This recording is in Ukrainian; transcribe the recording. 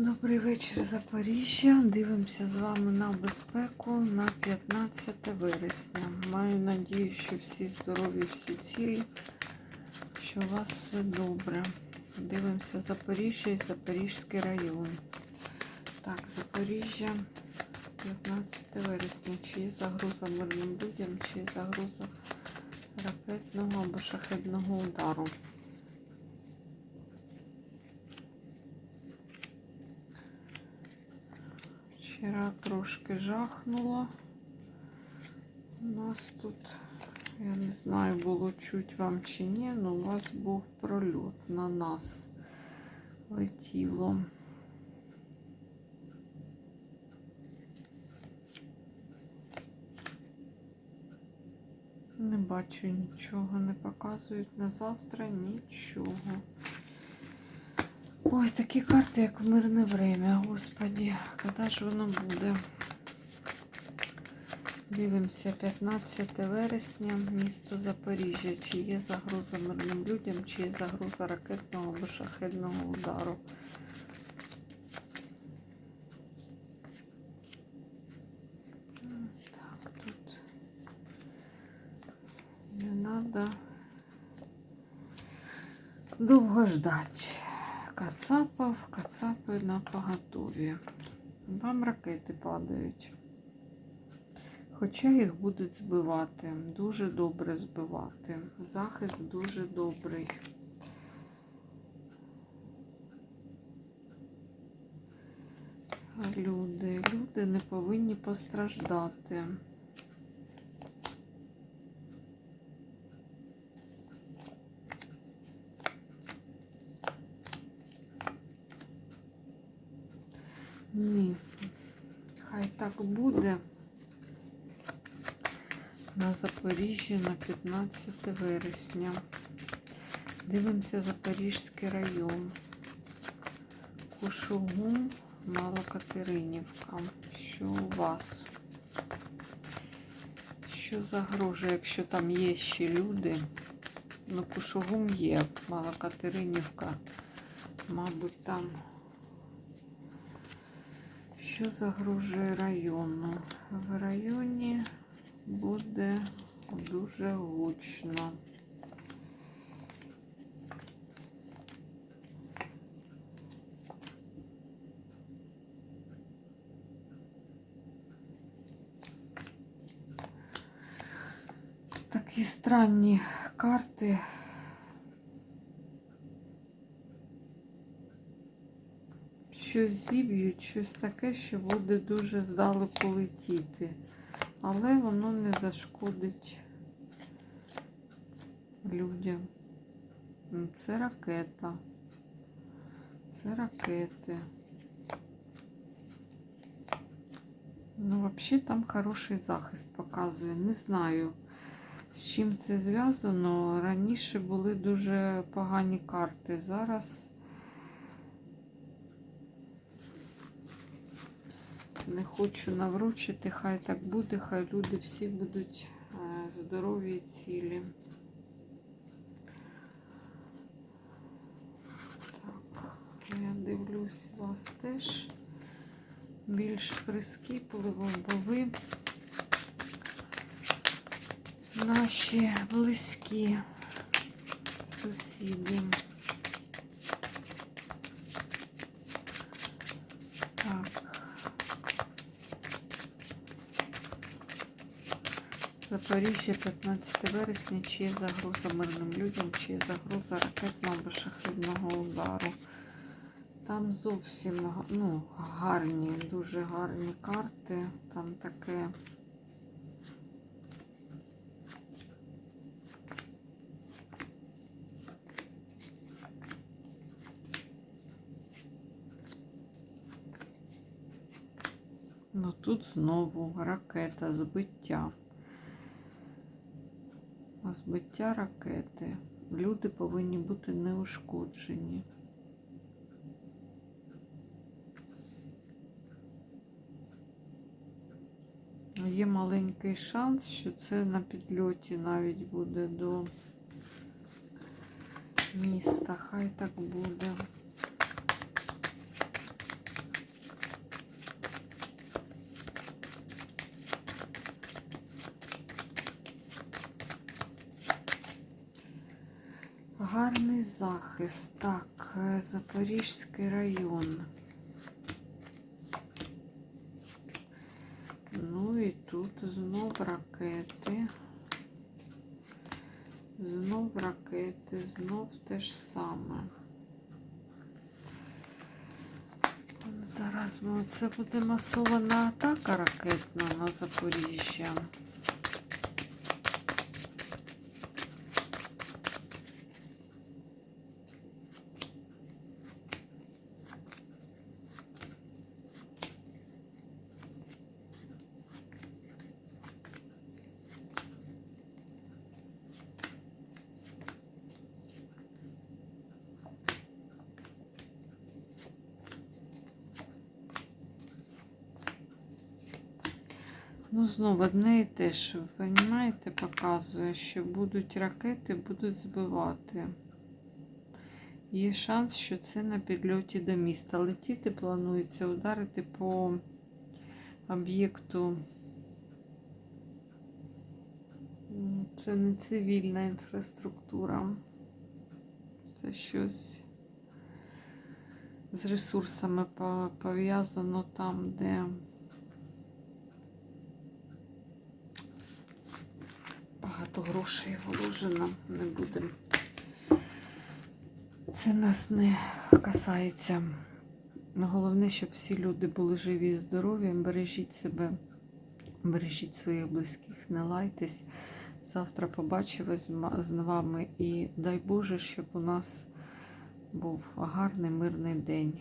Добрий вечір, Запоріжжя. Дивимося з вами на безпеку на 15 вересня. Маю надію, що всі здорові, всі цілі, що у вас все добре. Дивимося Запоріжжя і Запорізький район. Так, Запоріжжя 15 вересня. Чи є загроза мирним людям, чи є загроза ракетного або шахедного удару. Вчора трошки жахнуло. У нас тут, я не знаю, було чуть вам чи ні, але у вас був прольот на нас летіло. Не бачу нічого, не показують на завтра нічого. Ой, такі карти, як в мирне время, господі, коли ж воно буде? Дивимося 15 вересня, місто Запоріжжя. Чи є загроза мирним людям, чи є загроза ракетного або шахедного удару. Так, тут не надо довго ждать. Кацапов, кацапи на поготові. Вам ракети падають. Хоча їх будуть збивати. Дуже добре збивати. Захист дуже добрий. Люди, люди не повинні постраждати. Ні, хай так буде. На Запоріжжі на 15 вересня. Дивимося Запорізький район. Кушугум, Малокатеринівка. Що у вас? Що загрожує, якщо там є ще люди? Ну, Кушугум є, Малокатеринівка. Мабуть, там. Що загрожує району? В районі буде дуже гучно. Такі странні карти. Щось зіб'ють, щось таке, що буде дуже здалеку летіти. Але воно не зашкодить людям. Це ракета. Це ракети. Ну, взагалі там хороший захист показує. Не знаю, з чим це зв'язано. Раніше були дуже погані карти. Зараз не хочу навручити, хай так буде, хай люди всі будуть е, здорові і цілі. Так, я дивлюсь вас теж більш прискіпливо, бо ви наші близькі сусіди. Запоріжжя 15 вересня, чи є загроза мирним людям, чи є загроза ракетного або шахидного удару. Там зовсім ну, гарні, дуже гарні карти. Там таке. Ну тут знову ракета, збиття. Збиття ракети. Люди повинні бути неушкоджені. Є маленький шанс, що це на підльоті навіть буде до міста. Хай так буде. Гарний захист. Так, е, Запорізький район. Ну і тут знов ракети. Знов ракети, знов те ж саме. Зараз ну, це буде масована атака ракетна на Запоріжжя. Ну, знову одне і те ж, ви розумієте, показує, що будуть ракети, будуть збивати. Є шанс, що це на підльоті до міста. Летіти планується ударити по об'єкту. Це не цивільна інфраструктура. Це щось з ресурсами пов'язано там, де. Багато грошей вложено, не будемо. Це нас не касається. Ну, Головне, щоб всі люди були живі і здорові. Бережіть себе, бережіть своїх близьких, не лайтесь. Завтра побачимось з вами і дай Боже, щоб у нас був гарний мирний день.